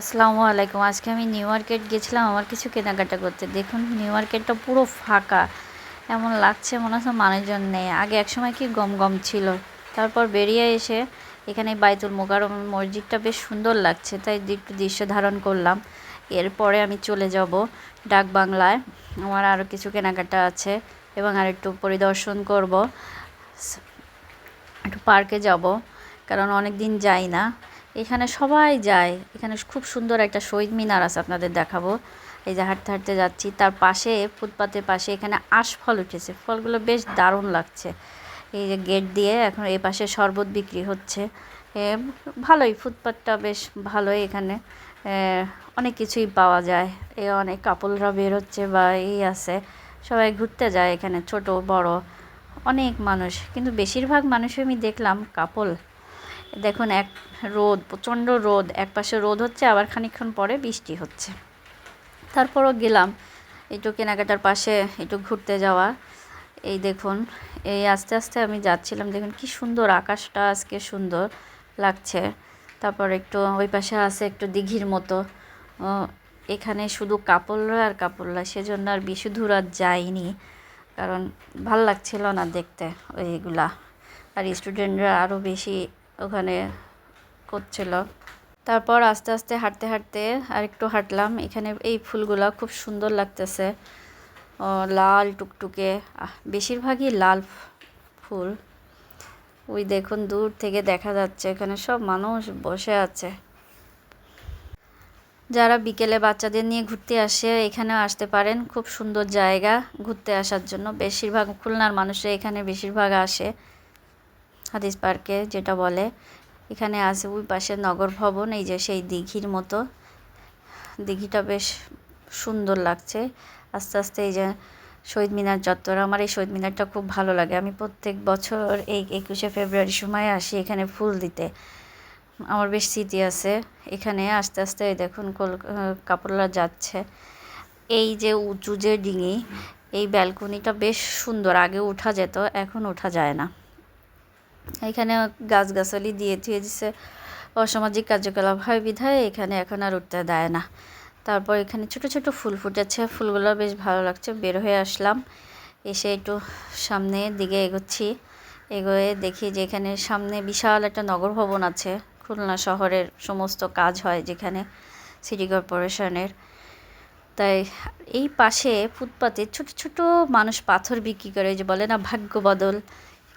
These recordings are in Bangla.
আসসালামু আলাইকুম। আজকে আমি নিউ মার্কেট গেছিলাম আমার কিছু কেনাকাটা করতে। দেখুন, নিউ মার্কেটটা পুরো ফাঁকা। এমন লাগছে মনে হচ্ছে মানুষজন নেই। আগে একসময় কি গম গম ছিল। তারপর বেরিয়ে এসে এখানে বাইতুল মোকারম মসজিদটা বেশ সুন্দর লাগছে। তাই একটু দৃশ্য ধারণ করলাম। এরপরে আমি চলে যাব ডাক বাংলায়। আমার আরও কিছু কেনাকাটা আছে এবং আর একটু পরিদর্শন করব। একটু পার্কে যাব, কারণ অনেক দিন যাই না। এখানে সবাই যায়। এখানে খুব সুন্দর একটা শহীদ মিনার আছে আপনাদের দেখাবো। এই যে হাঁটতে হাঁটতে যাচ্ছি, তার পাশে, ফুটপাতের পাশে এখানে আশ ফল উঠেছে। ফলগুলো বেশ দারুণ লাগছে। এই যে গেট দিয়ে এখন এই পাশে শরবত বিক্রি হচ্ছে। ভালোই, ফুটপাতটা বেশ ভালোই এখানে। অনেক কিছুই পাওয়া যায়। এ, অনেক কাপড়রা বের হচ্ছে বা এই আছে। সবাই ঘুরতে যায় এখানে, ছোট, বড়, অনেক মানুষ। কিন্তু বেশিরভাগ মানুষ আমি দেখলাম কাপল। দেখুন, এক রোদ, প্রচণ্ড রোদ এক পাশে রোদ হচ্ছে, আবার খানিক্ষণ পরে বৃষ্টি হচ্ছে। তারপরও গেলাম, একটু কেনাকাটার পাশে, একটু ঘুরতে যাওয়া। এই দেখুন, এই আস্তে আস্তে আমি যাচ্ছিলাম, দেখুন কি সুন্দর আকাশটা আজকে সুন্দর লাগছে। তারপর একটু ওই পাশে আছে একটু দিঘির মতো। এখানে শুধু কাপড়রা আর কাপড়রা, সেজন্য আর বেশি দূর আর যাইনি। কারণ ভালো লাগছিল না দেখতে ওইগুলা। আর স্টুডেন্টরা আরও বেশি ওখানে করছিল। তারপর আস্তে আস্তে হাঁটতে হাঁটতে আর একটু হাঁটলাম। এখানে এই ফুলগুলো খুব সুন্দর লাগতেছে। লাল টুকটুকে। বেশিরভাগই লাল ফুল। ওই দেখুন, দূর থেকে দেখা যাচ্ছে, এখানে সব মানুষ বসে আছে। যারা বিকেলে বাচ্চাদের নিয়ে ঘুরতে আসে, এখানেও আসতে পারেন। খুব সুন্দর জায়গা ঘুরতে আসার জন্য। বেশিরভাগ খুলনার মানুষরা এখানে বেশিরভাগ আসে। হাদিস পার্কে যেটা বলে, এখানে আছে ওই পাশে নগর ভবন, এই যে সেই দিঘির মতো। দিঘিটা বেশ সুন্দর লাগছে। আস্তে আস্তে এই যে শহীদ মিনার চত্বর, আমার এই শহীদ মিনারটা খুব ভালো লাগে। আমি প্রত্যেক বছর এই একুশে ফেব্রুয়ারির সময় আসি এখানে ফুল দিতে। আমার বেশ স্মৃতি আছে। এখানে আস্তে আস্তে দেখুন কল, কাপড়লা যাচ্ছে। এই যে উঁচু যে ডিঙি, এই ব্যালকনিটা বেশ সুন্দর। আগে উঠা যেত, এখন ওঠা যায় না। এখানে গাছগাছালি দিয়ে থুয়ে দিছে অসামাজিক কার্যকলাপ হয় বিধায় এখানে এখন আর উঠতে দেয় না। তারপর এখানে ছোট ছোট ফুল ফুটেছে। ফুলগুলো বেশ ভালো লাগছে। বের হয়ে আসলাম। এসে একটু সামনের দিকে এগোচ্ছি। এগোয়ে দেখি যে এখানে সামনে বিশাল একটা নগর ভবন আছে। খুলনা শহরের সমস্ত কাজ হয় যেখানে সিটি কর্পোরেশনের। তাই এই পাশে ফুটপাতে ছোট ছোট মানুষ পাথর বিক্রি করে যে বলে না, ভাগ্য বদল।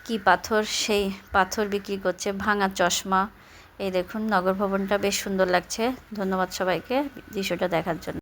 কি পাথর, সেই পাথর বিক্রি করছে ভাঙা চশমা। এই দেখুন, নগর ভবনটা বেশ সুন্দর লাগছে। ধন্যবাদ সবাইকে দৃশ্যটা দেখার জন্য।